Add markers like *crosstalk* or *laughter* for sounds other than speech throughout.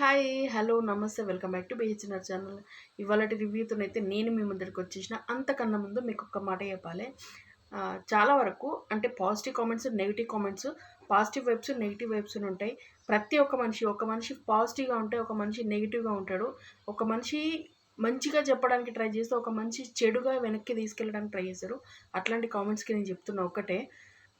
Hi hello namaste welcome back to BHNR channel. ఇవాళ రివ్యూతోనైతే నేను మీ ముందరికి వచ్చేసిన అంతకన్నా ముందు మీకు ఒక మాట చెప్పాలి. చాలా వరకు అంటే positive comments negative comments positive vibes negative vibes ఉంటాయి. ప్రతి ఒక్క మనిషి ఒక మనిషి పాజిటివ్గా ఉంటే ఒక మనిషి నెగిటివ్గా ఉంటాడు. ఒక మనిషి మంచిగా చెప్పడానికి ట్రై చేస్తే ఒక మనిషి చెడుగా వెనక్కి తీసుకెళ్ళడానికి ట్రై చేశారు అట్లాంటి కామెంట్స్కి నేను చెప్తున్నా ఒకటే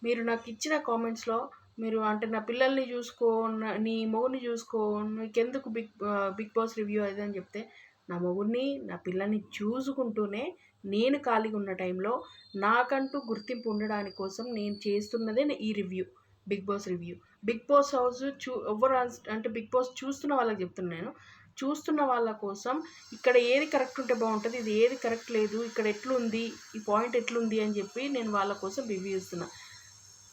మీరు నాకు ఇచ్చిన కామెంట్స్లో మీరు అంటే నా పిల్లల్ని చూసుకో నా- నీ మొగుడిని చూసుకో నీకెందుకు బిగ్ బిగ్ బాస్ రివ్యూ అది అని చెప్తే నా మొగుడిని నా పిల్లల్ని చూసుకుంటూనే నేను ఖాళీగా ఉన్న టైంలో నాకంటూ గుర్తింపు ఉండడానికి కోసం నేను చేస్తున్నదే ఈ review Bigg Boss review. Bigg Boss house చూ ఎవరు అంటే బిగ్ బాస్ చూస్తున్న వాళ్ళకి చెప్తున్నాను నేను. చూస్తున్న వాళ్ళ కోసం ఇక్కడ ఏది కరెక్ట్ ఉంటే బాగుంటుంది ఇది ఏది కరెక్ట్ లేదు ఇక్కడ ఎట్లుంది ఈ పాయింట్ ఎట్లుంది అని చెప్పి నేను వాళ్ళ కోసం రివ్యూ ఇస్తున్నా.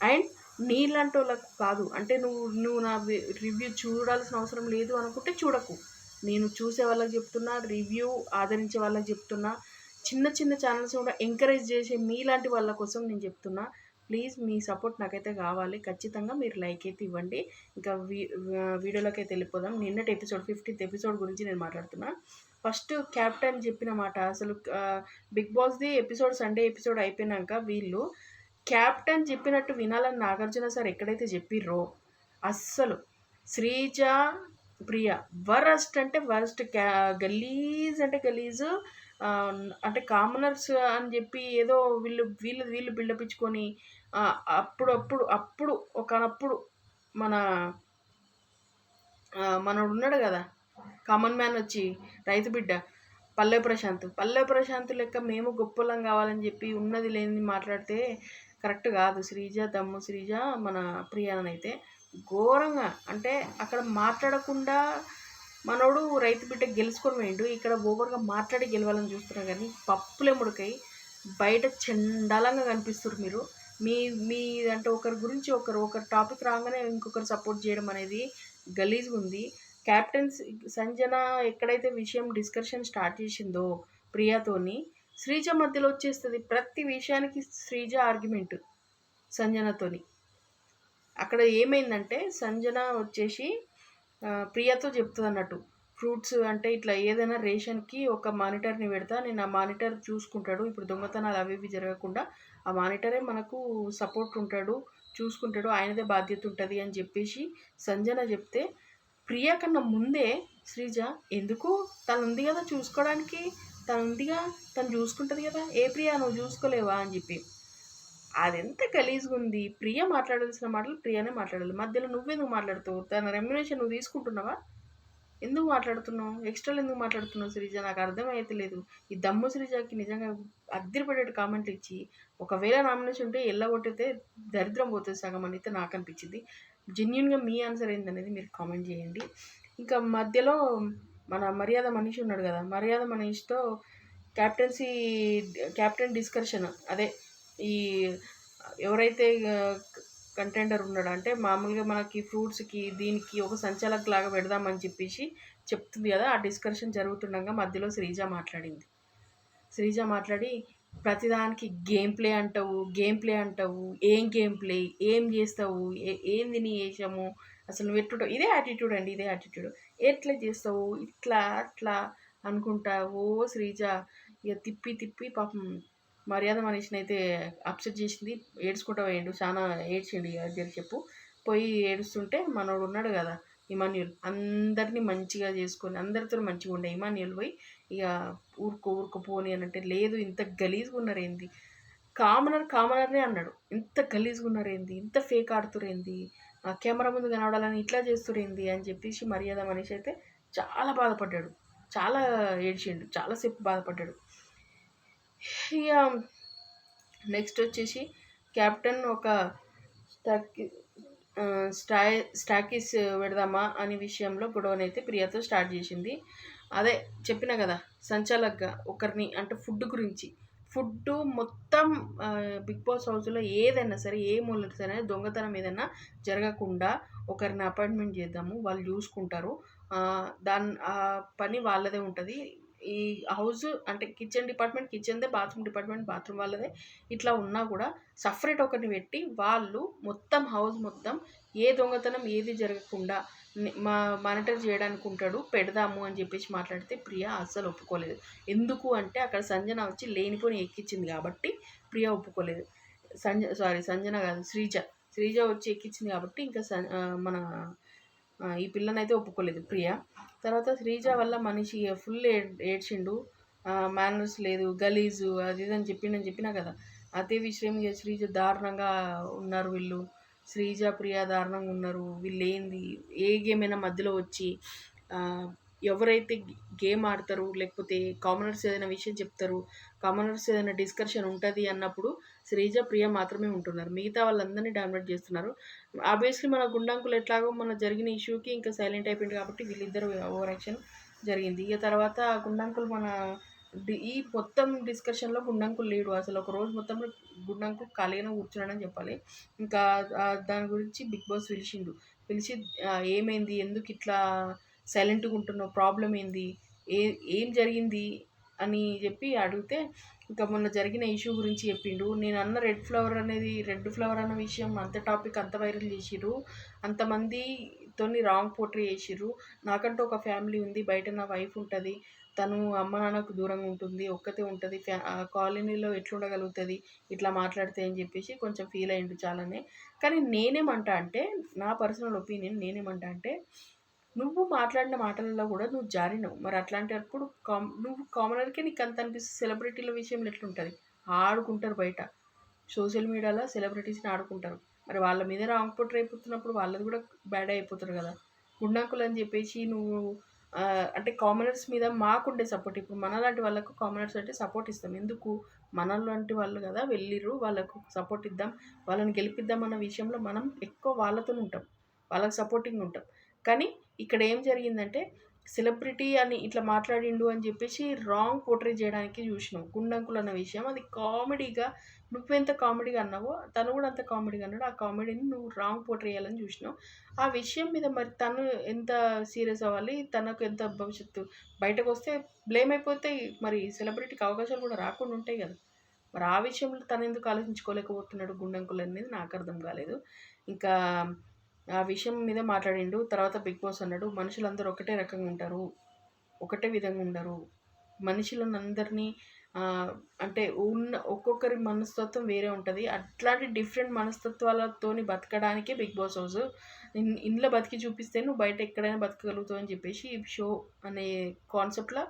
అండ్ నీలాంటి వాళ్ళకు కాదు. అంటే నువ్వు నువ్వు నా రివ్యూ చూడాల్సిన అవసరం లేదు అనుకుంటే చూడకు. నేను చూసే వాళ్ళకి చెప్తున్నా రివ్యూ ఆదరించే వాళ్ళకి చెప్తున్నా చిన్న చిన్న ఛానల్స్ కూడా ఎంకరేజ్ చేసే మీలాంటి వాళ్ళ కోసం నేను చెప్తున్నా. ప్లీజ్ మీ సపోర్ట్ నాకైతే కావాలి. ఖచ్చితంగా మీరు లైక్ అయితే ఇవ్వండి. ఇంకా వీ వీడియోలోకి అయితే వెళ్ళిపోదాం. నిన్నటి ఎపిసోడ్ ఫిఫ్టీన్త్ ఎపిసోడ్ గురించి నేను మాట్లాడుతున్నా. ఫస్ట్ క్యాప్టెన్ చెప్పిన మాట అసలు బిగ్ బాస్ది ఎపిసోడ్ సండే ఎపిసోడ్ అయిపోయినాక వీళ్ళు క్యాప్టెన్ చెప్పినట్టు వినాలని నాగార్జున సార్ ఎక్కడైతే చెప్పిర్రో అస్సలు శ్రీజ ప్రియ వరస్ట్ అంటే వరస్ట్ క్యా గలీజ్ అంటే గలీజ్ అంటే కామనర్స్ అని చెప్పి ఏదో వీళ్ళు వీళ్ళు వీళ్ళు బిల్డప్ ఇచ్చుకొని అప్పుడు ఒకనప్పుడు మన మనడు ఉన్నాడు కదా కామన్ మ్యాన్ వచ్చి రైతు బిడ్డ పల్లె ప్రశాంత్ పల్లె ప్రశాంత్ లెక్క మేము గొప్పలం కావాలని చెప్పి ఉన్నది లేనిది మాట్లాడితే కరెక్ట్ కాదు. శ్రీజ దమ్ము శ్రీజ మన ప్రియానైతే ఘోరంగా అంటే అక్కడ మాట్లాడకుండా మనోడు రైతు బిడ్డ గెలుచుకొని పోయిండు. ఇక్కడ ఓవర్గా మాట్లాడి గెలవాలని చూస్తున్నా కానీ పప్పులే ముడకై బయట చండాలంగా కనిపిస్తారు మీరు. మీ మీ అంటే ఒకరి గురించి ఒకరు ఒకరు టాపిక్ రాగానే ఇంకొకరు సపోర్ట్ చేయడం అనేది గలీజ్గా ఉంది. క్యాప్టెన్ సంజన ఎక్కడైతే విషయం డిస్కషన్ స్టార్ట్ చేసిందో ప్రియాతోని శ్రీజ మధ్యలో వచ్చేస్తుంది ప్రతి విషయానికి శ్రీజ ఆర్గ్యుమెంట్ సంజనతోని. అక్కడ ఏమైందంటే సంజన వచ్చేసి ప్రియతో చెప్తుంది అన్నట్టు ఫ్రూట్స్ అంటే ఇట్లా ఏదైనా రేషన్కి ఒక మానిటర్ని పెడతా నేను ఆ మానిటర్ చూసుకుంటాడు. ఇప్పుడు దొంగతనాలు అవి ఇవి జరగకుండా ఆ మానిటరే మనకు సపోర్ట్ ఉంటాడు చూసుకుంటాడు ఆయనదే బాధ్యత ఉంటుంది అని చెప్పేసి సంజన చెప్తే ప్రియ కన్నా ముందే శ్రీజ ఎందుకు? తను ఉంది కదా చూసుకోవడానికి తను ఉందిగా తను చూసుకుంటుంది కదా. ఏ ప్రియా నువ్వు చూసుకోలేవా? అని చెప్పి. అది ఎంత గలీజ్గా ఉంది ప్రియ మాట్లాడాల్సిన మాటలు ప్రియనే మాట్లాడాలి. మధ్యలో నువ్వెందుకు మాట్లాడుతావు. తన రెమ్యునేషన్ నువ్వు తీసుకుంటున్నావా? ఎందుకు మాట్లాడుతున్నావు? ఎక్స్ట్రాలు ఎందుకు మాట్లాడుతున్నావు శ్రీజ నాకు అర్థమైతే లేదు. ఈ దమ్ము శ్రీజకి నిజంగా అద్దరిపడేట కామెంట్లు ఇచ్చి ఒకవేళ నామినేషన్ ఉంటే ఎల్లగొట్టితే దరిద్రం పోతుంది సగం అని అయితే నాకు అనిపించింది జెన్యున్గా మీ ఆన్సర్ ఏందనేది మీరు కామెంట్ చేయండి. ఇంకా మధ్యలో మన మర్యాద మనిషి ఉన్నాడు కదా మర్యాద మనిషితో క్యాప్టెన్సీ క్యాప్టెన్ డిస్కషన్ అదే ఈ ఎవరైతే కంటెండర్ ఉన్నాడో అంటే మామూలుగా మనకి ఫ్రూట్స్కి దీనికి ఒక సంచాలక్ లాగా పెడదామని చెప్పేసి చెప్తుంది కదా ఆ డిస్కషన్ జరుగుతుండగా మధ్యలో శ్రీజ మాట్లాడింది. శ్రీజ మాట్లాడి ప్రతిదానికి గేమ్ ప్లే అంటావు గేమ్ ప్లే అంటావు ఏం గేమ్ ప్లే ఏం చేస్తావు ఏ- ఏంది నీ అసలు నువ్వు ఎట్టుంటావు ఇదే యాటిట్యూడ్ అండి ఇదే యాటిట్యూడ్. ఎట్లా చేస్తావు? ఇట్లా అట్లా అనుకుంటా ఓ శ్రీజ ఇక తిప్పి తిప్పి పాపం మర్యాద మనిషిని అయితే అప్సెట్ చేసింది. ఏడ్చుకుంటా పోయిండు. చాలా ఏడ్చిండు ఇక దగ్గర చెప్పు. పోయి ఏడుస్తుంటే మనోడు ఉన్నాడు కదా ఇమాన్యుల్. అందరినీ మంచిగా చేసుకొని అందరితో మంచిగా ఉండే ఇమాన్యుల్ పోయి ఇక ఊరుకో ఊరుకో పోని అని అంటే లేదు ఇంత గలీజ్గా ఉన్నారేంది కామనర్ కామనర్నే అన్నాడు. ఇంత గలీజ్గా ఉన్నారేంది ఇంత ఫేక్ ఆడుతురేంది ఏంది? కెమెరా ముందు కనబడాలని ఇట్లా చేస్తుండింది అని చెప్పేసి మర్యాద మనిషి అయితే చాలా బాధపడ్డాడు. చాలా ఏడ్చిండు. చాలాసేపు బాధపడ్డాడు. ఇక నెక్స్ట్ వచ్చేసి క్యాప్టెన్ ఒక స్టాకి స్టా స్టాకీస్ పెడదామా అనే విషయంలో గొడవనైతే ప్రియాతో స్టార్ట్ చేసింది. అదే చెప్పిన కదా సంచాలక్గా ఒకరిని అంటే ఫుడ్ గురించి ఫుడ్ మొత్తం బిగ్ బాస్ హౌస్లో ఏదైనా సరే ఏ మూల సరే దొంగతనం ఏదైనా జరగకుండా ఒకరిని అపాయింట్మెంట్ చేద్దాము వాళ్ళు చూసుకుంటారు. దాని ఆ పని వాళ్ళదే ఉంటుంది. ఈ హౌస్ అంటే కిచెన్ డిపార్ట్మెంట్ కిచెన్దే బాత్రూమ్ డిపార్ట్మెంట్ బాత్రూమ్ వాళ్ళదే. ఇట్లా ఉన్నా కూడా సపరేట్ ఒకరిని పెట్టి వాళ్ళు మొత్తం హౌస్ మొత్తం ఏ దొంగతనం ఏది జరగకుండా మా మానిటర్ చేయడానికి ఉంటాడు పెడదాము అని చెప్పేసి మాట్లాడితే ప్రియా అస్సలు ఒప్పుకోలేదు. ఎందుకు అంటే అక్కడ సంజన వచ్చి లేనిపోని ఎక్కించింది కాబట్టి ప్రియా ఒప్పుకోలేదు. సంజ సారీ సంజన కాదు శ్రీజ. శ్రీజ వచ్చి ఎక్కించింది కాబట్టి ఇంకా స మన ఈ పిల్లనైతే ఒప్పుకోలేదు ప్రియా. తర్వాత శ్రీజ వల్ల మనిషి ఫుల్ ఏడ్చిండు. మేనర్స్ లేదు గలీజు అది ఇది అని చెప్పిండని చెప్పినా కదా అదే విషయం శ్రీజ దారుణంగా ఉన్నారు వీళ్ళు. శ్రీజ ప్రియా దారుణంగా ఉన్నారు. వీళ్ళు ఏంది ఏ గేమ్ అయినా మధ్యలో వచ్చి ఎవరైతే గేమ్ ఆడతారు లేకపోతే కామనర్స్ ఏదైనా విషయం చెప్తారు కామనర్స్ ఏదైనా డిస్కషన్ ఉంటుంది అన్నప్పుడు శ్రీజ ప్రియ మాత్రమే ఉంటున్నారు. మిగతా వాళ్ళందరినీ డామినేట్ చేస్తున్నారు. ఆబ్వియస్లీ మన గుండంకులు ఎట్లాగో మన జరిగిన ఇష్యూకి ఇంకా సైలెంట్ అయిపోయింది కాబట్టి వీళ్ళిద్దరు ఓవర్ యాక్షన్ జరిగింది. ఇక తర్వాత గుండంకులు మన ఈ మొత్తం డిస్కషన్లో గుండంకులు లేడు. అసలు ఒక రోజు మొత్తం గుండంకు ఖాళీగా కూర్చున్నాడని చెప్పాలి. ఇంకా దాని గురించి బిగ్ బాస్ పిలిచిండు. పిలిచి ఏమైంది? ఎందుకు ఇట్లా సైలెంట్గా ఉంటున్నావు? ప్రాబ్లం ఏంది? ఏ ఏం జరిగింది? అని చెప్పి అడిగితే ఇంకా మొన్న జరిగిన ఇష్యూ గురించి చెప్పిండు. నేను అన్న రెడ్ ఫ్లవర్ అనేది రెడ్ ఫ్లవర్ అన్న విషయం అంత టాపిక్ అంత వైరల్ చేసిర్రు తోని రాంగ్ పోట్రీ చేసిర్రు. నాకంటూ ఒక ఫ్యామిలీ ఉంది బయట నా వైఫ్ ఉంటుంది. తను అమ్మ నాన్నకు దూరంగా ఉంటుంది ఒక్కతే ఉంటుంది. ఫ్యా కాలనీలో ఎట్లుండగలుగుతుంది ఇట్లా మాట్లాడితే అని చెప్పేసి కొంచెం ఫీల్ అయ్యిండు చాలానే. కానీ నేనేమంటా అంటే నా పర్సనల్ ఒపీనియన్ నేనేమంటా అంటే నువ్వు మాట్లాడిన మాటలలో కూడా నువ్వు జారినవు. మరి అట్లాంటప్పుడు కామ్ నువ్వు కామనర్కే నీకు అంత అనిపిస్తుంది. సెలబ్రిటీల విషయంలో ఎట్లుంటుంది? ఆడుకుంటారు బయట. సోషల్ మీడియాలో సెలబ్రిటీస్ని ఆడుకుంటారు. మరి వాళ్ళ మీద రాంగ్ పుట్ అయిపోతున్నప్పుడు వాళ్ళది కూడా బ్యాడ్ అయిపోతారు కదా. గుండాకులు అని చెప్పేసి నువ్వు అంటే కామనర్స్ మీద మాకుండే సపోర్ట్. ఇప్పుడు మనలాంటి వాళ్ళకు కామనర్స్ అంటే సపోర్ట్ ఇస్తాం. ఎందుకు? మనలాంటి వాళ్ళు కదా వెళ్ళిర్రు వాళ్ళకు సపోర్ట్ ఇద్దాం వాళ్ళని గెలిపిద్దాం అన్న విషయంలో మనం ఎక్కువ వాళ్ళతో ఉంటాం. వాళ్ళకి సపోర్టింగ్ ఉంటాం. కానీ ఇక్కడ ఏం జరిగిందంటే సెలబ్రిటీ అని ఇట్లా మాట్లాడిండు అని చెప్పేసి రాంగ్ పోర్ట్రే చేయడానికి చూసినాం. గుండంకులు అన్న విషయం. అది కామెడీగా నువ్వెంత కామెడీగా అన్నావో తను కూడా అంత కామెడీగా అన్నాడు. ఆ కామెడీని నువ్వు రాంగ్ పోర్ట్రే చేయాలని చూసినావు ఆ విషయం మీద మరి తను ఎంత సీరియస్ అవ్వాలి? తనకు ఎంత భవిష్యత్తు? బయటకు వస్తే బ్లేమ్ అయిపోతే మరి సెలబ్రిటీకి అవకాశాలు కూడా రాకుండా ఉంటాయి కదా. మరి ఆ విషయంలో తను ఎందుకు ఆలోచించుకోలేకపోతున్నాడు గుండంకులు అనేది నాకు అర్థం కాలేదు. ఇంకా ఆ విషయం మీద మాట్లాడిండు. తర్వాత బిగ్ బాస్ అన్నాడు మనుషులందరూ ఒకటే రకంగా ఉంటారు ఒకటే విధంగా ఉండరు. మనుషులందరినీ అంటే ఉన్న ఒక్కొక్కరి మనస్తత్వం వేరే ఉంటుంది. అట్లాంటి డిఫరెంట్ మనస్తత్వాలతోని బతకడానికే బిగ్ బాస్ హౌస్. ఇంట్లో బతికి చూపిస్తే నువ్వు బయట ఎక్కడైనా బతకగలుగుతావు అని చెప్పేసి ఈ షో అనే కాన్సెప్ట్లో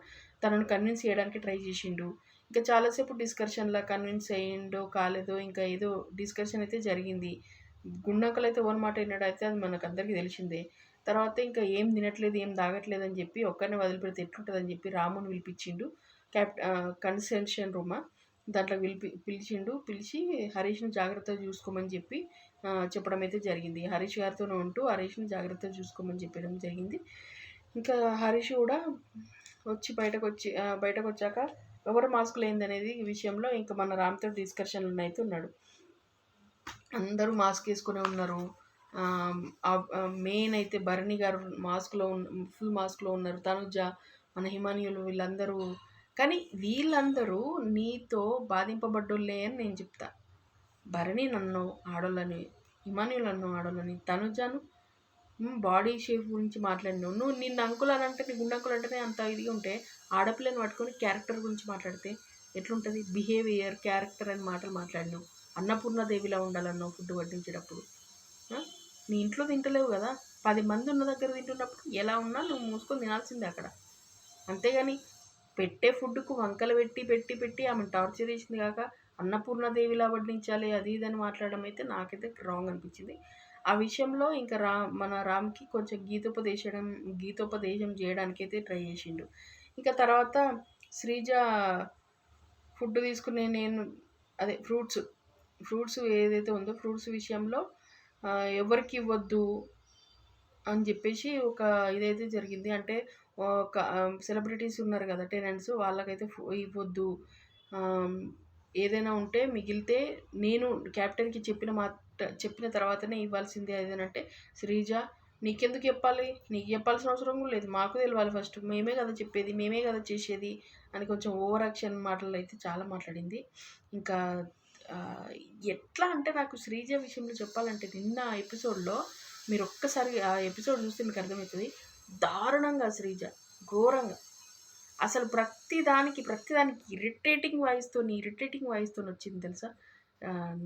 తనను కన్విన్స్ చేయడానికి ట్రై చేసిండు. ఇంకా చాలాసేపు డిస్కషన్లో కన్విన్స్ అయ్యిండో కాలేదో ఇంకా ఏదో డిస్కషన్ అయితే జరిగింది. గుండకలు అయితే ఓన్ మాట అయితే అది మనకు అందరికీ తెలిసిందే. తర్వాత ఇంకా ఏం తినట్లేదు ఏం తాగట్లేదు అని చెప్పి ఒక్కరిని వదిలిపెడితే ఎట్లుంటుంది అని చెప్పి రాముని పిలిపించిండు. క్యాప్ కన్సెన్షన్ రూమా దాంట్లో పిలిపి పిలిచిండు. పిలిచి హరీష్ని జాగ్రత్తగా చూసుకోమని చెప్పి చెప్పడం అయితే జరిగింది. హరీష్ గారితోనే ఉంటూ హరీష్ని జాగ్రత్తగా చూసుకోమని చెప్పడం జరిగింది. ఇంకా హరీష్ కూడా వచ్చి బయటకు వచ్చి బయటకు వచ్చాక ఎవరు మాస్క్ లేదనేది విషయంలో ఇంకా మన రామ్తో డిస్కషన్లు అయితే ఉన్నాడు. అందరూ మాస్క్ వేసుకునే ఉన్నారు మెయిన్ అయితే భరణి గారు మాస్క్లో ఫుల్ మాస్క్లో ఉన్నారు. తనుజ మన హిమానియులు వీళ్ళందరూ. కానీ వీళ్ళందరూ నీతో బాధింపబడ్డోళ్ళే అని నేను చెప్తా. భరణి నన్ను ఆడోళ్ళని హిమానియులు అన్ను ఆడోళ్ళని తనుజాను బాడీ షేప్ గురించి మాట్లాడినావు. నువ్వు నిన్న అంకుల్ అని అంటే నీ గుండంకులు అంటేనే అంత ఇదిగా ఉంటే ఆడపిల్లని పట్టుకొని క్యారెక్టర్ గురించి మాట్లాడితే ఎట్లుంటుంది? బిహేవియర్ క్యారెక్టర్ అని మాటలు మాట్లాడినావు. అన్నపూర్ణదేవిలా ఉండాలన్నావు ఫుడ్ వడ్డించేటప్పుడు. నీ ఇంట్లో తింటలేవు కదా? పది మంది ఉన్న దగ్గర తింటున్నప్పుడు ఎలా ఉన్నా నువ్వు మూసుకొని తినాల్సిందే అక్కడ. అంతేగాని పెట్టే ఫుడ్కు వంకలు పెట్టి పెట్టి పెట్టి ఆమె టార్చర్ చేసింది కాక అన్నపూర్ణదేవిలా వడ్డించాలి అది ఇది అని మాట్లాడడం అయితే నాకైతే రాంగ్ అనిపించింది. ఆ విషయంలో ఇంకా రా మన రామ్కి కొంచెం గీతోపదేశం గీతోపదేశం చేయడానికి అయితే ట్రై చేసిండు. ఇంకా తర్వాత శ్రీజ ఫుడ్ తీసుకునే నేను అదే ఫ్రూట్స్ ఫ్రూట్స్ ఏదైతే ఉందో ఫ్రూట్స్ విషయంలో ఎవరికి ఇవ్వద్దు అని చెప్పేసి ఒక ఇదైతే జరిగింది. అంటే ఒక సెలబ్రిటీస్ ఉన్నారు కదా టెనెంట్స్ వాళ్ళకైతే ఇవ్వద్దు. ఏదైనా ఉంటే మిగిలితే నేను క్యాప్టెన్కి చెప్పిన మాట చెప్పిన తర్వాతనే ఇవ్వాల్సిందే. ఏదైనా శ్రీజ నీకెందుకు చెప్పాలి? నీకు చెప్పాల్సిన అవసరం కూడా లేదు. మాకు తెలియాలి ఫస్ట్. మేమే కదా చెప్పేది మేమే కదా చేసేది అని కొంచెం ఓవర్ యాక్షన్ మాటలు అయితే చాలా మాట్లాడింది. ఇంకా ఎట్లా అంటే నాకు శ్రీజ విషయంలో చెప్పాలంటే నిన్న ఎపిసోడ్లో మీరు ఒక్కసారి ఆ ఎపిసోడ్ చూస్తే మీకు అర్థమవుతుంది. దారుణంగా శ్రీజ ఘోరంగా. అసలు ప్రతిదానికి ప్రతిదానికి ఇరిటేటింగ్ వాయిస్తో ఇరిటేటింగ్ వాయిస్తో వచ్చింది తెలుసా?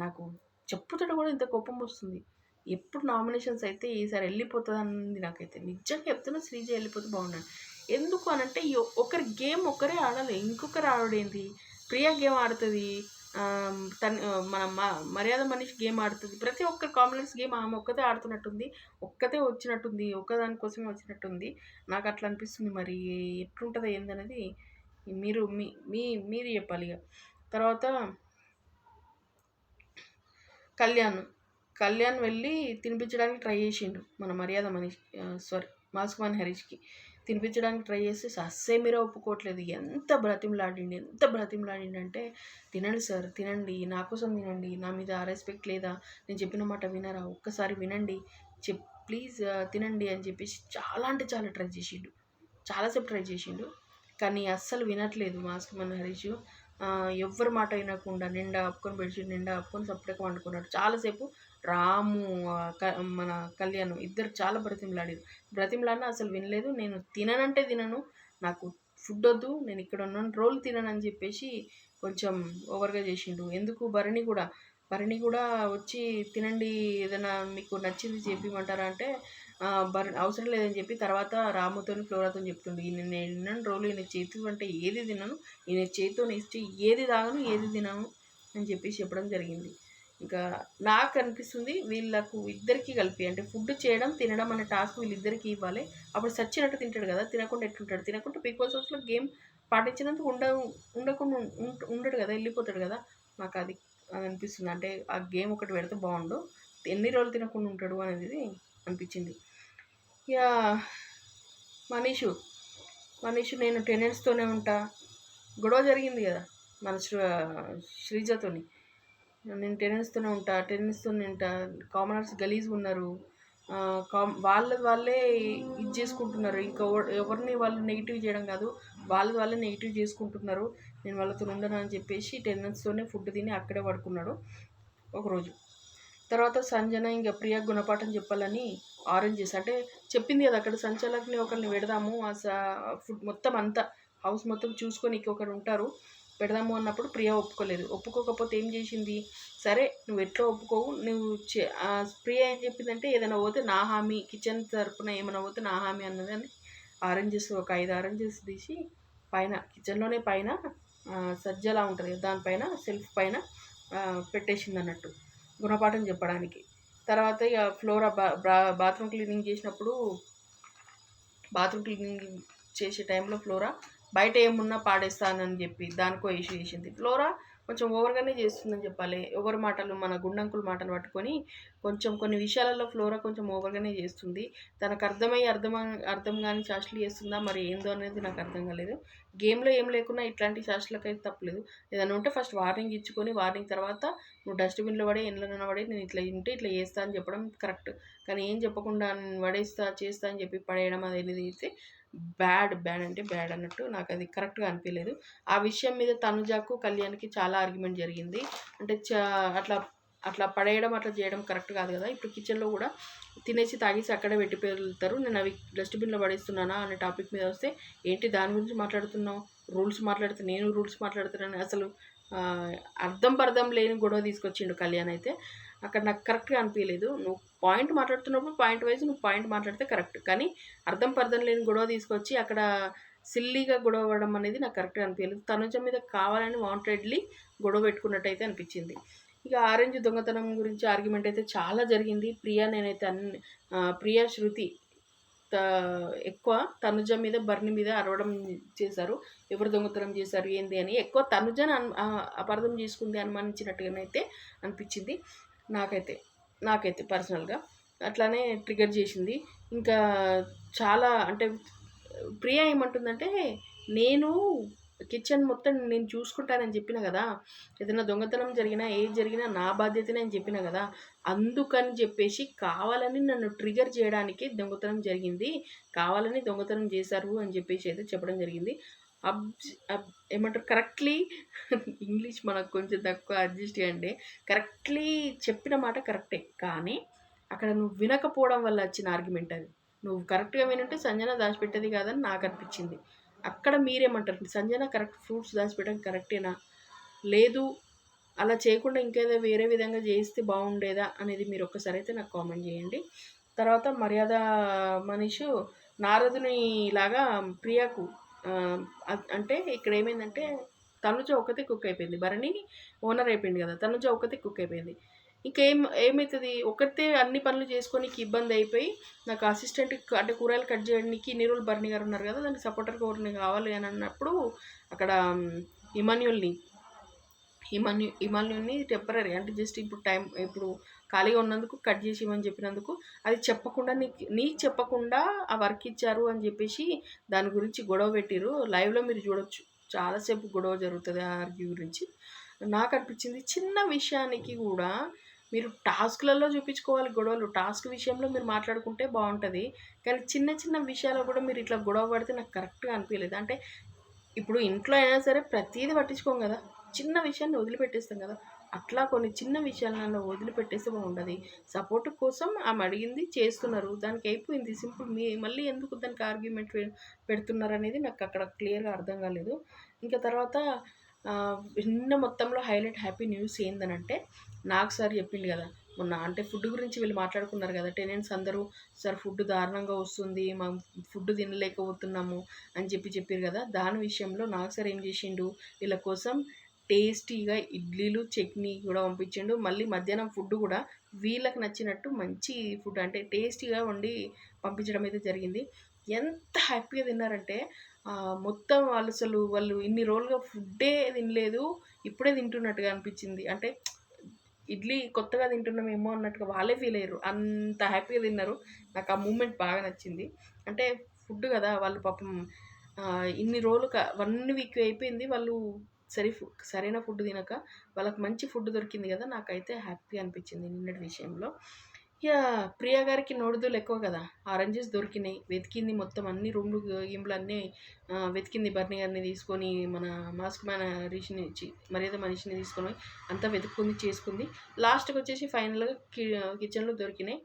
నాకు చెప్పుతుంటే కూడా ఇంత కోపం వస్తుంది. ఎప్పుడు నామినేషన్స్ అయితే ఈసారి వెళ్ళిపోతుంది నాకైతే నిజంగా చెప్తున్నా శ్రీజ వెళ్ళిపోతే బాగున్నాను ఎందుకు అనంటే ఒకరి గేమ్ ఒకరే ఆడాలి. ఇంకొకరు ఆడేంది ప్రియా గేమ్ ఆడుతుంది. తన మన మ- మర్యాద మనిషి గేమ్ ఆడుతుంది. ప్రతి ఒక్క కాంప్లెక్స్ గేమ్ ఆమె ఒక్కతే ఆడుతున్నట్టుంది. ఒక్కతే వచ్చినట్టుంది. ఒక్కదానికోసమే వచ్చినట్టుంది. నాకు అట్లా అనిపిస్తుంది మరి. ఎట్లుంటుందో ఏందనేది మీరు మీ మీ మీరు చెప్పాలి ఇక తర్వాత కళ్యాణ్. కళ్యాణ్ వెళ్ళి తినిపించడానికి ట్రై చేసిండు మన మర్యాద మనిషి సారీ మాస్కుమాన్ హరీష్కి. తినిపించడానికి ట్రై చేస్తే అస్సేమిరా ఒప్పుకోవట్లేదు. ఎంత బ్రతిమలాడిండి ఎంత బ్రతిమలాడిండి అంటే తినండి సార్ తినండి నా కోసం తినండి నా మీద రెస్పెక్ట్ లేదా నేను చెప్పిన మాట వినరా ఒక్కసారి వినండి చెప్ ప్లీజ్ తినండి అని చెప్పేసి చాలా అంటే చాలా ట్రై చేసిండు. చాలాసేపు ట్రై చేసిండు. కానీ అస్సలు వినట్లేదు మాస్క్ మన హరీష్. ఎవరి ఎవ్వరి మాట వినకుండా నిండా అప్పుకొని బెడ్షీట్ నిండా అప్పుకొని సపరేట్గా వండుకున్నాడు. చాలాసేపు రాము క- మన కళ్యాణ్ ఇద్దరు చాలా బ్రతిమలాడారు బ్రతిమలాడినా అసలు వినలేదు. నేను తిననంటే తినను. నాకు ఫుడ్ వద్దు. నేను ఇక్కడ ఉన్న రోల్ తిననని చెప్పేసి కొంచెం ఓవర్గా చేసిండు. ఎందుకు? భరణి కూడా భరణి కూడా వచ్చి తినండి ఏదైనా మీకు నచ్చింది చెప్పిమంటారా అంటే భర భరణి అవసరం లేదని చెప్పి తర్వాత రాముతో ఫ్లోరాతో చెప్తుండు. ఈయన నేను తినను రోజులు ఈయన చేతి అంటే ఏది తినను. ఈయన చేతితో ఇస్తే ఏది తాగను ఏది తినను అని చెప్పేసి చెప్పడం జరిగింది. ఇంకా నాకు అనిపిస్తుంది వీళ్ళకు ఇద్దరికి కలిపి అంటే ఫుడ్ చేయడం తినడం అనే టాస్క్ వీళ్ళిద్దరికి ఇవ్వాలి. అప్పుడు సచ్చినట్టు తింటాడు కదా తినకుండా ఎట్లుంటాడు? తినకుండా బిగ్ బాస్ హౌస్లో గేమ్ పాటించినందుకు ఉండ ఉండకుండా ఉండడు కదా వెళ్ళిపోతాడు కదా. నాకు అది అది అనిపిస్తుంది. అంటే ఆ గేమ్ ఒకటి పెడితే బాగుండు. ఎన్ని రోజులు తినకుండా ఉంటాడు అనేది అనిపించింది. ఇక మనీషు మనీషు నేను టెనెంట్స్తోనే ఉంటా. గొడవ జరిగింది కదా మన శ్రీ శ్రీజతోని. నేను టెనెన్స్తోనే ఉంటా టెనెన్స్తోనే ఉంటా కామనర్స్ గలీజ్ ఉన్నారు. కామ్ వాళ్ళ వాళ్ళే ఇది చేసుకుంటున్నారు. ఇంకా ఎవరిని వాళ్ళు నెగిటివ్ చేయడం కాదు వాళ్ళ వాళ్ళే నెగిటివ్ చేసుకుంటున్నారు. నేను వాళ్ళతో ఉండను అని చెప్పేసి టెనెన్స్తోనే ఫుడ్ తిని అక్కడే పడుకున్నాడు ఒకరోజు. తర్వాత సంజన ఇంకా ప్రియా గుణపాఠం చెప్పాలని ఆరెంజ్ చేసి అంటే చెప్పింది కదా అక్కడ సంచాలకుని ఒకరిని పెడదాము ఆ స- ఫుడ్ మొత్తం అంతా హౌస్ మొత్తం చూసుకొని ఒకరు ఉంటారు. పెడదాము అన్నప్పుడు ప్రియా ఒప్పుకోలేదు. ఒప్పుకోకపోతే ఏం చేసింది? సరే నువ్వు ఎట్లా ఒప్పుకోవు? నువ్వు చే ప్రియా ఏం చెప్పిందంటే ఏదైనా పోతే నా హామీ కిచెన్ తరపున ఏమైనా పోతే నా హామీ అన్నదని ఆరెంజెస్ ఒక ఐదు ఆరెంజెస్ తీసి పైన కిచెన్లోనే పైన సజ్జలా ఉంటుంది దానిపైన సెల్ఫ్ పైన పెట్టేసింది అన్నట్టు గుణపాఠం చెప్పడానికి. తర్వాత ఇక ఫ్లోరా బా- బాత్రూమ్ క్లీనింగ్ చేసినప్పుడు బాత్రూమ్ క్లీనింగ్ చేసే టైంలో ఫ్లోరా బయట ఏమున్నా పాడేస్తానని చెప్పి దానికో ఇష్యూ చేసింది. ఫ్లోరా కొంచెం ఓవర్గానే చేస్తుందని చెప్పాలి. ఎవరి మాటలు మన గుండంకుల మాటలు పట్టుకొని కొంచెం కొన్ని విషయాలలో ఫ్లోరా కొంచెం ఓవర్గానే చేస్తుంది. తనకు అర్థమయ్యి అర్థం అర్థం కాని శాస్త్రలు చేస్తుందా మరి ఏందో అనేది నాకు అర్థం కాలేదు. గేమ్లో ఏం లేకున్నా ఇట్లాంటి శాస్త్రాలకు అయితే తప్పలేదు ఏదైనా ఉంటే ఫస్ట్ వార్నింగ్ ఇచ్చుకొని వార్నింగ్ తర్వాత నువ్వు డస్ట్బిన్లో పడి ఎండ్లోనైనా పడి నేను ఇట్లా ఉంటే ఇట్లా చేస్తా అని చెప్పడం కరెక్ట్ కానీ ఏం చెప్పకుండా పడేస్తా చేస్తా అని చెప్పి పడేయడం అనేది అయితే బ్యాడ్ బ్యాడ్ అంటే బ్యాడ్ అన్నట్టు నాకు అది కరెక్ట్గా అనిపించలేదు ఆ విషయం మీద తనుజాకు కళ్యాణ్కి చాలా ఆర్గ్యుమెంట్ జరిగింది. అంటే అట్లా అట్లా పడేయడం అట్లా చేయడం కరెక్ట్ కాదు కదా. ఇప్పుడు కిచెన్లో కూడా తినేసి తాగేసి అక్కడే పెట్టిపోతారు నేను అవి డస్ట్బిన్లో పడేస్తున్నానా అనే టాపిక్ మీద వస్తే ఏంటి దాని గురించి మాట్లాడుతున్నావు? రూల్స్ మాట్లాడితే నేను రూల్స్ మాట్లాడుతున్నాను అసలు అర్థం పర్థం లేని గొడవ తీసుకొచ్చిండు కళ్యాణ్ అయితే. అక్కడ నాకు కరెక్ట్గా అనిపించలేదు నువ్వు పాయింట్ మాట్లాడుతున్నప్పుడు పాయింట్ వైజ్ నువ్వు పాయింట్ మాట్లాడితే కరెక్ట్. కానీ అర్థం పర్థం లేని గొడవ తీసుకొచ్చి అక్కడ సిల్లీగా గొడవ పడడం అనేది నాకు కరెక్ట్గా అనిపించలేదు తనుజ మీద కావాలని వాంటెడ్లీ గొడవ పెట్టుకున్నట్టయితే అనిపించింది. ఇక ఆరెంజ్ దొంగతనం గురించి ఆర్గ్యుమెంట్ అయితే చాలా జరిగింది. ప్రియా నేనైతే అన్ని ప్రియా శృతి త- ఎక్కువ తనుజ మీద బర్ని మీద అరవడం చేశారు. ఎవరు దొంగతనం చేశారు ఏంది అని ఎక్కువ తనుజను అన్ అపార్థం చేసుకుంది అనుమానించినట్టుగానైతే అనిపించింది. నాకైతే నాకైతే పర్సనల్గా. అట్లానే ట్రిగర్ చేసింది. ఇంకా చాలా అంటే ప్రియా ఏమంటుందంటే నేను కిచెన్ మొత్తం నేను చూసుకుంటానని చెప్పిన కదా ఏదైనా దొంగతనం జరిగినా ఏది జరిగినా నా బాధ్యతనే అని చెప్పిన కదా అందుకని చెప్పేసి కావాలని నన్ను ట్రిగర్ చేయడానికి దొంగతనం జరిగింది. కావాలని దొంగతనం చేశారు అని చెప్పేసి అయితే చెప్పడం జరిగింది. అబ్ అబ్ ఏమంటారు? కరెక్ట్లీ *laughs* ఇంగ్లీష్ మనకు కొంచెం తక్కువ అడ్జస్ట్ చేయండి. కరెక్ట్లీ చెప్పిన మాట కరెక్టే. కానీ అక్కడ నువ్వు వినకపోవడం వల్ల వచ్చిన ఆర్గ్యుమెంట్ అది. నువ్వు కరెక్ట్గా వినుంటే సంజన దాచిపెట్టేది కాదని నాకు అనిపించింది. అక్కడ మీరేమంటారు? సంజన కరెక్ట్ ఫ్రూట్స్ దాచిపెట్టడం కరెక్టేనా? లేదు. అలా చేయకుండా ఇంకేదో వేరే విధంగా చేయిస్తే బాగుండేదా అనేది మీరు ఒక్కసారి అయితే నాకు కామెంట్ చేయండి. తర్వాత మర్యాద మనిషి నారదుని లాగా ప్రియాకు అంటే ఇక్కడ ఏమైందంటే తనుజ ఒకతే కుక్ అయిపోయింది. భరణి ఓనర్ అయిపోయింది కదా తనుజ ఒకతే కుక్ అయిపోయింది. ఇంకేం ఏమవుతుంది ఒకతే అన్ని పనులు చేసుకోనికి ఇబ్బంది అయిపోయి నాకు అసిస్టెంట్ అంటే కూరగాయలు కట్ చేయడానికి ఇన్ని భరణి గారు ఉన్నారు కదా దానికి సపోర్టర్గా ఎవరిని కావాలి అని అన్నప్పుడు అక్కడ ఇమాన్యుల్ని ఇమాన్యు ఇమాన్యుల్ని టెంపరీ అంటే జస్ట్ ఇప్పుడు టైం ఇప్పుడు ఖాళీగా ఉన్నందుకు కట్ చేసి ఇవ్వని చెప్పినందుకు అది చెప్పకుండా నీకు నీకు చెప్పకుండా ఆ వర్క్ ఇచ్చారు అని చెప్పేసి దాని గురించి గొడవ పెట్టిరు లైవ్లో మీరు చూడొచ్చు. చాలాసేపు గొడవ జరుగుతుంది ఆ ఆర్గ్యూ గురించి. నాకు అనిపించింది చిన్న విషయానికి కూడా మీరు టాస్క్లలో చూపించుకోవాలి గొడవలు. టాస్క్ విషయంలో మీరు మాట్లాడుకుంటే బాగుంటుంది. కానీ చిన్న చిన్న విషయాల్లో కూడా మీరు ఇట్లా గొడవ పడితే నాకు కరెక్ట్గా అనిపించలేదు అంటే ఇప్పుడు ఇంట్లో అయినా సరే ప్రతిదీ పట్టించుకోం కదా. చిన్న విషయాన్ని వదిలిపెట్టేస్తాం కదా. అట్లా కొన్ని చిన్న విషయాలను వదిలిపెట్టేస్తే బాగుంటుంది సపోర్ట్ కోసం ఆమె అడిగింది చేస్తున్నారు. దానికి అయిపోయింది. సింపుల్ మీ మళ్ళీ ఎందుకు దానికి ఆర్గ్యుమెంట్ పెడుతున్నారు అనేది నాకు అక్కడ క్లియర్గా అర్థం కాలేదు. ఇంకా తర్వాత నిన్న మొత్తంలో హైలైట్ హ్యాపీ న్యూస్ ఏందనంటే నాకు సార్ చెప్పింది కదా మొన్న అంటే ఫుడ్ గురించి వీళ్ళు మాట్లాడుకున్నారు కదా టెనెంట్స్ అందరూ సార్ ఫుడ్ దారుణంగా వస్తుంది మనం ఫుడ్ తినలేకపోతున్నాము అని చెప్పి చెప్పారు కదా దాని విషయంలో నాకు సార్ ఏం చేసిండు వీళ్ళ కోసం టేస్టీగా ఇడ్లీలు చట్నీ కూడా పంపించిండు. మళ్ళీ మధ్యాహ్నం ఫుడ్ కూడా వీళ్ళకి నచ్చినట్టు మంచి ఫుడ్ అంటే టేస్టీగా వండి పంపించడం అయితే జరిగింది. ఎంత హ్యాపీగా తిన్నారంటే మొత్తం వాళ్ళు అసలు వాళ్ళు ఇన్ని రోజులుగా ఫుడ్డే తినలేదు ఇప్పుడే తింటున్నట్టుగా అనిపించింది. అంటే ఇడ్లీ కొత్తగా తింటున్నామేమో అన్నట్టుగా వాళ్ళే ఫీల్ అయ్యారు. అంత హ్యాపీగా తిన్నారు. నాకు ఆ మూమెంట్ బాగా నచ్చింది. అంటే ఫుడ్ కదా వాళ్ళు పాపం ఇన్ని రోజులు వన్ వీక్ అయిపోయింది. వాళ్ళు సరి సరైన ఫుడ్ తినక వాళ్ళకి మంచి ఫుడ్ దొరికింది కదా నాకైతే హ్యాపీ అనిపించింది నిన్నటి విషయంలో. ఇక ప్రియా గారికి నోడుదులు ఎక్కువ కదా ఆరెంజెస్ దొరికినాయి వెతికింది మొత్తం అన్ని రూమ్లు గేమ్లు అన్నీ వెతికింది బర్ని గారిని తీసుకొని మన మాస్క్ మ్యాన్ రిషిని మర్యాద మనిషిని తీసుకొని అంతా వెతుక్కుంది చేసుకుంది. లాస్ట్కి వచ్చేసి ఫైనల్గా కి కిచెన్లో దొరికినాయి.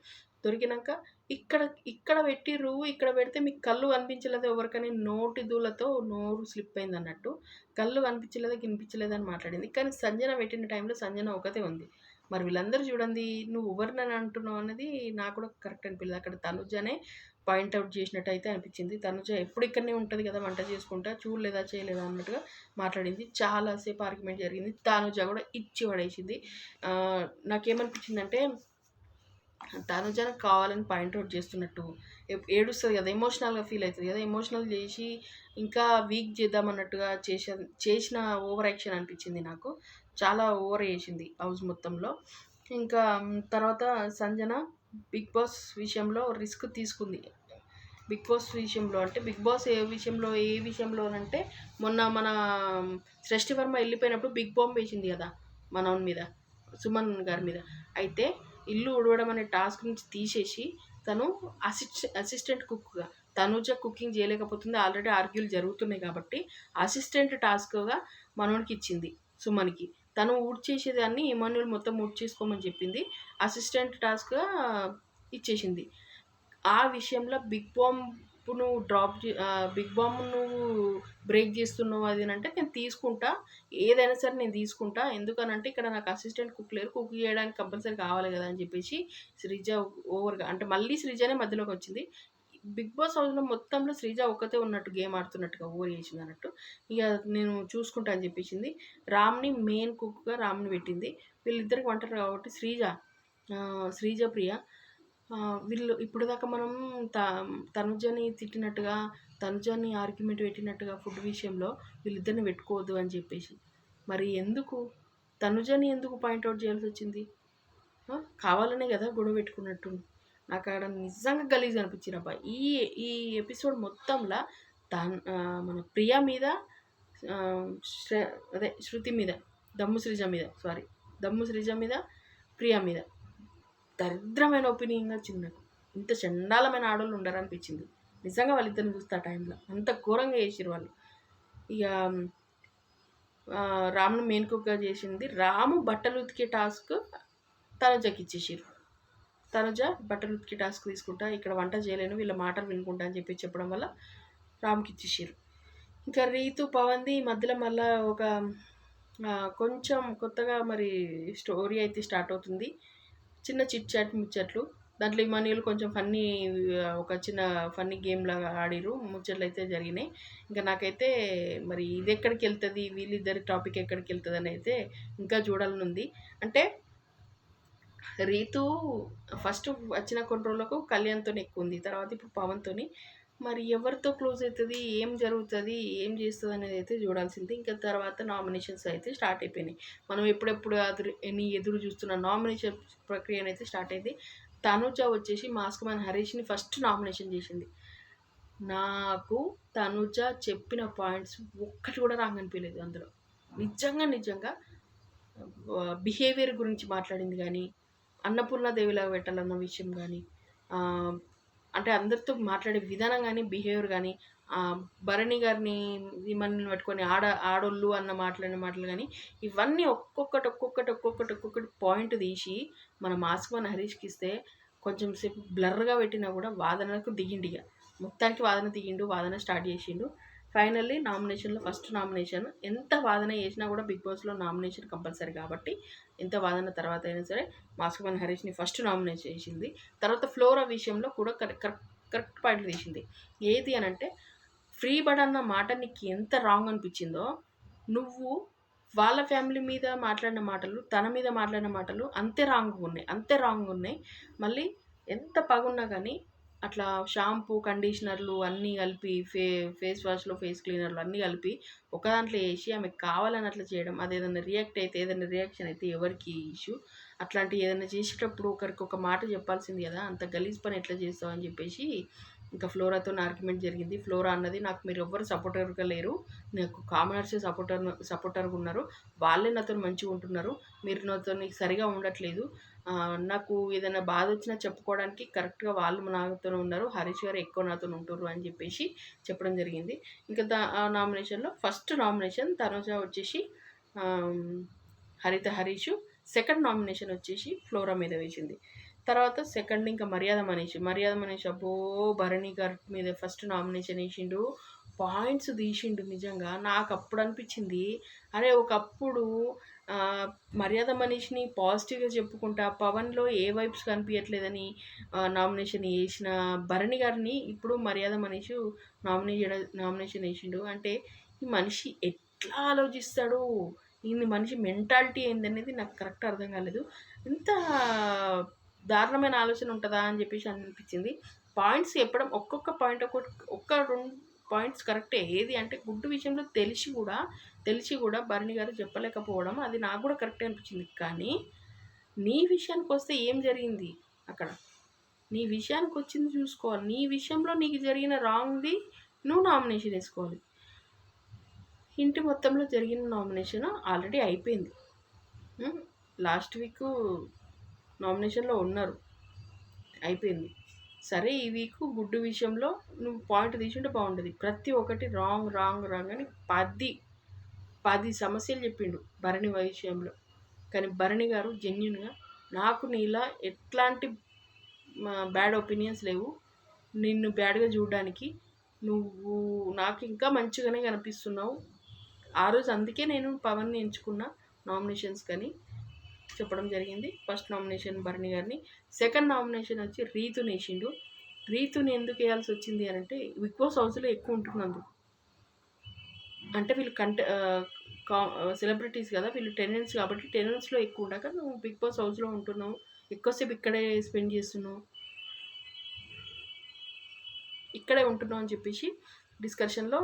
దొరికినాక ఇక్కడ ఇక్కడ పెట్టిర్రు ఇక్కడ పెడితే మీకు కళ్ళు కనిపించలేదు ఎవరికని. నోటి దూలతో నోరు స్లిప్ అయింది అన్నట్టు. కళ్ళు కనిపించలేదు కనిపించలేదు అని మాట్లాడింది. కానీ సంజన పెట్టిన టైంలో సంజన ఒకతే ఉంది. మరి వీళ్ళందరూ చూడండి నువ్వు ఎవరినని అంటున్నావు అనేది నాకు కూడా కరెక్ట్ అనిపించలేదు అక్కడ తనుజనే పాయింట్అవుట్ చేసినట్టు అయితే అనిపించింది. తనుజ ఎప్పుడు ఇక్కడనే ఉంటుంది కదా వంట చేసుకుంటా చూడలేదా చేయలేదా అన్నట్టుగా మాట్లాడింది. చాలాసేపు ఆర్గ్యుమెంట్ జరిగింది. తనుజ కూడా ఇచ్చి పడేసింది. నాకేమనిపించిందంటే తనుజన కావాలని పాయింట్అవుట్ చేస్తున్నట్టు ఏడుస్తుంది కదా ఎమోషనల్గా ఫీల్ అవుతుంది కదా ఎమోషనల్ చేసి ఇంకా వీక్ చేద్దామన్నట్టుగా చేసే చేసిన ఓవర్ యాక్షన్ అనిపించింది నాకు. చాలా ఓవర్ చేసింది హౌస్ మొత్తంలో. ఇంకా తర్వాత సంజన బిగ్ బాస్ విషయంలో రిస్క్ తీసుకుంది. బిగ్ బాస్ విషయంలో అంటే బిగ్ బాస్ ఏ విషయంలో ఏ విషయంలో అంటే మొన్న మన సృష్టి వర్మ వెళ్ళిపోయినప్పుడు బిగ్ బాంబ్ వేసింది కదా మన మీద సుమన్ గారి మీద. అయితే ఇల్లు ఉడవడం అనే టాస్క్ నుంచి తీసేసి తను అసిస్ట్ అసిస్టెంట్ కుక్గా తనుజ కుకింగ్ చేయలేకపోతుంది? ఆల్రెడీ ఆర్గ్యూలు జరుగుతున్నాయి కాబట్టి అసిస్టెంట్ టాస్క్గా మనోనికి ఇచ్చింది సుమన్కి. తను ఊడ్చేసేదాన్ని ఇమాన్యుల్ మొత్తం ఊడ్చేసుకోమని చెప్పింది. అసిస్టెంట్ టాస్క్గా ఇచ్చేసింది. ఆ విషయంలో బిగ్ బామ్ డ్రాప్ చే- డ్రాప్ బిగ్ బామ్ నువ్వు బ్రేక్ చేస్తున్నావు అది అంటే నేను తీసుకుంటా. ఏదైనా సరే నేను తీసుకుంటా. ఎందుకనంటే ఇక్కడ నాకు అసిస్టెంట్ కుక్ లేరు కుక్ చేయడానికి కంపల్సరీ కావాలి కదా అని చెప్పేసి శ్రీజ ఓవర్గా అంటే మళ్ళీ శ్రీజనే మధ్యలోకి వచ్చింది. బిగ్ బాస్ హౌస్లో మొత్తంలో శ్రీజ ఒక్కతే ఉన్నట్టు గేమ్ ఆడుతున్నట్టుగా ఓవర్ చేసింది అన్నట్టు. ఇక నేను చూసుకుంటా అని చెప్పేసింది. రామ్ని మెయిన్ కుక్గా రామ్ని పెట్టింది. వీళ్ళిద్దరికి వంటారు కాబట్టి శ్రీజ శ్రీజ ప్రియ వీళ్ళు ఇప్పుడు దాకా మనం త తనుజని తిట్టినట్టుగా తనుజని ఆర్గ్యుమెంట్ పెట్టినట్టుగా ఫుడ్ విషయంలో వీళ్ళిద్దరిని పెట్టుకోవద్దు అని చెప్పేసి. మరి ఎందుకు? తనుజని ఎందుకు పాయింట్అవుట్ చేయాల్సి వచ్చింది? కావాలనే కదా గొడవ పెట్టుకున్నట్టు. నాకు అక్కడ నిజంగా గలీజ్ అనిపించింది అబ్బా. ఈ ఈ ఎపిసోడ్ మొత్తంలో తన్ మన ప్రియా మీద అదే శృతి మీద దమ్ము శ్రీజ మీద సారీ దమ్ము శ్రీజ మీద ప్రియా మీద. దరిద్రమైన ఒపీనియన్ వచ్చింది నాకు. ఇంత చండాలమైన ఆడవాళ్ళు ఉండరనిపించింది నిజంగా నిజంగా వాళ్ళిద్దరిని చూస్తే ఆ టైంలో అంత ఘోరంగా చేసిరు వాళ్ళు. ఇక రామును మెయిన్ కుక్గా చేసింది రాము బట్టలు ఉతికే టాస్క్ తనుజకి ఇచ్చేసారు తనుజ బట్టలు ఉతికే టాస్క్ తీసుకుంటా ఇక్కడ వంట చేయలేను వీళ్ళ మాటలు వినుకుంటా అని చెప్పి చెప్పడం వల్ల రామ్కి ఇచ్చేసారు ఇంకా రీతు పవన్ది ఈ మధ్యలో మళ్ళీ ఒక కొంచెం కొత్తగా మరి స్టోరీ అయితే స్టార్ట్ అవుతుంది. చిన్న చిట్ చాట్ ముచ్చట్లు. దాంట్లో మనీలు కొంచెం ఫన్నీ ఒక చిన్న ఫన్నీ గేమ్ లాగా ఆడిరు ముచ్చట్లు అయితే జరిగినాయి. ఇంకా నాకైతే మరి ఇది ఎక్కడికి వెళ్తుంది? వీళ్ళిద్దరి టాపిక్ ఎక్కడికి వెళ్తుంది అని అయితే ఇంకా చూడాలని ఉంది. అంటే రీతు ఫస్ట్ వచ్చిన కొన్ని రోజులకు కళ్యాణ్తో ఎక్కువ ఉంది. తర్వాత ఇప్పుడు పవన్తోని మరి ఎవరితో క్లోజ్ అవుతుంది ఏం జరుగుతుంది ఏం చేస్తుంది అనేది అయితే చూడాల్సింది. ఇంకా తర్వాత నామినేషన్స్ అయితే స్టార్ట్ అయిపోయినాయి. మనం ఎప్పుడెప్పుడు అదురు ఎన్ని ఎదురు చూస్తున్న నామినేషన్ ప్రక్రియ అయితే స్టార్ట్ అయింది. తనుజ వచ్చేసి మాస్క్ మ్యాన్ హరీష్ని ఫస్ట్ నామినేషన్ చేసింది. నాకు తనుజ చెప్పిన పాయింట్స్ ఒక్కటి కూడా నాకు అనిపించలేదు అందులో. నిజంగా నిజంగా బిహేవియర్ గురించి మాట్లాడింది కానీ అన్నపూర్ణ దేవిలా పెట్టాలన్న విషయం కానీ అంటే అందరితో మాట్లాడే విధానం కానీ బిహేవియర్ కానీ భరణి గారిని మనల్ని పట్టుకొని ఆడ ఆడోళ్ళు అన్న మాట్లాడిన మాటలు కానీ ఇవన్నీ ఒక్కొక్కటి ఒక్కొక్కటి ఒక్కొక్కటి ఒక్కొక్కటి పాయింట్ తీసి మన మాస్క్ మన హరీష్కి ఇస్తే కొంచెం సేపు బ్లర్గా పెట్టినా కూడా వాదనకు దిగిండిగా ఇక మొత్తానికి వాదన దిగిండు వాదన స్టార్ట్ చేసిండు. ఫైనల్లీ నామినేషన్లో ఫస్ట్ నామినేషన్. ఎంత వాదన చేసినా కూడా బిగ్ బాస్లో నామినేషన్ కంపల్సరీ కాబట్టి ఎంత వాదన తర్వాత అయినా సరే మాస్కుమన్ హరీష్ని ఫస్ట్ నామినేట్ చేసింది. తర్వాత ఫ్లోరా విషయంలో కూడా కరెక్ట్ కరెక్ట్ పాయింట్లు తీసింది. ఏది అని అంటే ఫ్రీ బడ్ అన్న మాట నీకు ఎంత రాంగ్ అనిపించిందో నువ్వు వాళ్ళ ఫ్యామిలీ మీద మాట్లాడిన మాటలు తన మీద మాట్లాడిన మాటలు అంతే రాంగ్గా ఉన్నాయి అంతే రాంగ్ ఉన్నాయి. మళ్ళీ ఎంత పగున్నా కానీ అట్లా షాంపూ కండిషనర్లు అన్నీ కలిపి ఫే ఫేస్ వాష్లో ఫేస్ క్లీనర్లు అన్నీ కలిపి ఒక దాంట్లో వేసి ఆమెకు కావాలని అట్లా చేయడం అది ఏదైనా రియాక్ట్ అయితే ఏదైనా రియాక్షన్ అయితే ఎవరికి ఇష్యూ. అట్లాంటి ఏదైనా చేసేటప్పుడు ఒకరికి ఒక మాట చెప్పాల్సింది కదా అంత గలీజ్ పని ఎట్లా చేస్తావు అని చెప్పేసి ఇంకా ఫ్లోరాతో ఆర్గ్యుమెంట్ జరిగింది. ఫ్లోరా అన్నది నాకు మీరు ఎవ్వరు సపోర్టర్గా లేరు. నాకు కామనర్స్ సపోర్టర్ సపోర్టర్గా ఉన్నారు. వాళ్ళే నాతో మంచిగా ఉంటున్నారు. మీరు నాతో సరిగా ఉండట్లేదు. నాకు ఏదైనా బాధ వచ్చినా చెప్పుకోవడానికి కరెక్ట్గా వాళ్ళు నాతో ఉన్నారు. హరీష్ గారు ఎక్కువ నాతో ఉంటారు అని చెప్పేసి చెప్పడం జరిగింది. ఇంకా దా నామినేషన్లో ఫస్ట్ నామినేషన్ తనుజ వచ్చేసి హరిత హరీష్. సెకండ్ నామినేషన్ వచ్చేసి ఫ్లోరా మీద వేసింది. తర్వాత సెకండ్ ఇంకా మర్యాద మనీష్. మర్యాద మనీష్ అబ్బో భరణి గారి మీద ఫస్ట్ నామినేషన్ వేసిండు. పాయింట్స్ తీసిండు నిజంగా. నాకు అప్పుడు అనిపించింది అరే ఒకప్పుడు మర్యాద మనిషిని పాజిటివ్గా చెప్పుకుంటా పవన్లో ఏ వైబ్స్ కనిపించట్లేదని నామినేషన్ వేసిన భరణి గారిని ఇప్పుడు మర్యాద మనిషి నామినేషన్ నామినేషన్ వేసిండు. అంటే ఈ మనిషి ఎట్లా ఆలోచిస్తాడు? ఈ మనిషి మెంటాలిటీ ఏందనేది నాకు కరెక్ట్ అర్థం కాలేదు. ఇంత దారుణమైన ఆలోచన ఉంటుందా అని చెప్పేసి అనిపించింది. పాయింట్స్ చెప్పడం ఒక్కొక్క పాయింట్ ఒక్కొక్క ఒక్క రెండు పాయింట్స్ కరెక్టే. ఏది అంటే గుడ్డు విషయంలో తెలిసి కూడా తెలిసి కూడా భరణి గారు చెప్పలేకపోవడం అది నాకు కూడా కరెక్టే అనిపించింది. కానీ నీ విషయానికి వస్తే ఏం జరిగింది అక్కడ? నీ విషయానికి వచ్చింది చూసుకోవాలి. నీ విషయంలో నీకు జరిగిన రాంగ్ది నువ్వు నామినేషన్ వేసుకోవాలి. ఇంటి మొత్తంలో జరిగిన నామినేషన్ ఆల్రెడీ అయిపోయింది. లాస్ట్ వీక్ నామినేషన్లో ఉన్నారు. అయిపోయింది. సరే ఈ వీక్ గుడ్డు విషయంలో నువ్వు పాయింట్ తీసుంటే బాగుంటుంది ప్రతి ఒక్కటి రాంగ్ రాంగ్ రాంగ్ అని పది పది సమస్యలు చెప్పిండు భరణి విషయంలో. కానీ భరణి గారు జెన్యున్గా నాకు నీలా ఎట్లాంటి బ్యాడ్ ఒపీనియన్స్ లేవు. నిన్ను బ్యాడ్గా చూడడానికి నువ్వు నాకు ఇంకా మంచిగానే కనిపిస్తున్నావు. ఆ రోజు అందుకే నేను పవన్ని ఎంచుకున్న నామినేషన్స్ కానీ చెప్పడం జరిగింది. ఫస్ట్ నామినేషన్ భరణి గారిని. సెకండ్ నామినేషన్ వచ్చి రీతుని వేసిండు. రీతుని ఎందుకు వేయాల్సి వచ్చింది అని అంటే బిగ్ బాస్ హౌస్లో ఎక్కువ ఉంటున్నందు అంటే వీళ్ళు కంట సెలబ్రిటీస్ కదా వీళ్ళు టెనెంట్స్ కాబట్టి టెనెంట్స్లో ఎక్కువ ఉండక నువ్వు బిగ్ బాస్ హౌస్లో ఉంటున్నావు. ఎక్కువసేపు ఇక్కడే స్పెండ్ చేస్తున్నావు. ఇక్కడే ఉంటున్నావు అని చెప్పేసి డిస్కషన్లో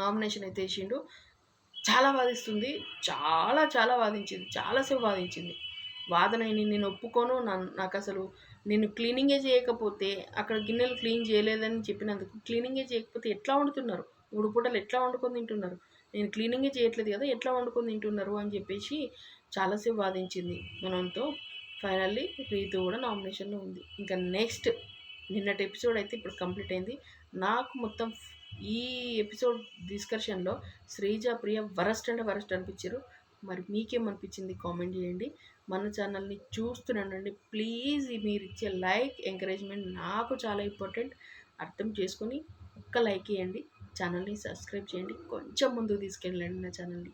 నామినేషన్ అయితే వేసిండు. చాలా వాదిస్తుంది. చాలా చాలా వాదించింది. చాలాసేపు వాదించింది. వాదనని నేను ఒప్పుకోను. నాకు అసలు నేను క్లీనింగే చేయకపోతే అక్కడ గిన్నెలు క్లీన్ చేయలేదని చెప్పినందుకు క్లీనింగే చేయకపోతే ఎట్లా వండుతున్నారు? మూడు పూటలు ఎట్లా వండుకొని తింటున్నారు? నేను క్లీనింగే చేయట్లేదు కదా ఎట్లా వండుకొని తింటున్నారు అని చెప్పేసి చాలాసేపు వాదించింది. మనంతో ఫైనల్లీ రీతు కూడా నామినేషన్లో ఉంది. ఇంకా నెక్స్ట్ నిన్నటి ఎపిసోడ్ అయితే ఇప్పుడు కంప్లీట్ అయింది. నాకు మొత్తం ఈ ఎపిసోడ్ డిస్కషన్లో శ్రీజ ప్రియ వరస్ట్ అంటే వరస్ట్ అనిపించారు. మరి మీకేమనిపించింది? కామెంట్ చేయండి. మన ఛానల్ని చూస్తున్నానండి ప్లీజ్ మీరు ఇచ్చే లైక్ ఎంకరేజ్మెంట్ నాకు చాలా ఇంపార్టెంట్. అర్థం చేసుకొని ఒక్క లైక్ ఇవ్వండి ఛానల్ని సబ్స్క్రైబ్ చేయండి. కొంచెం ముందుకు తీసుకెళ్ళండి నా ఛానల్ని.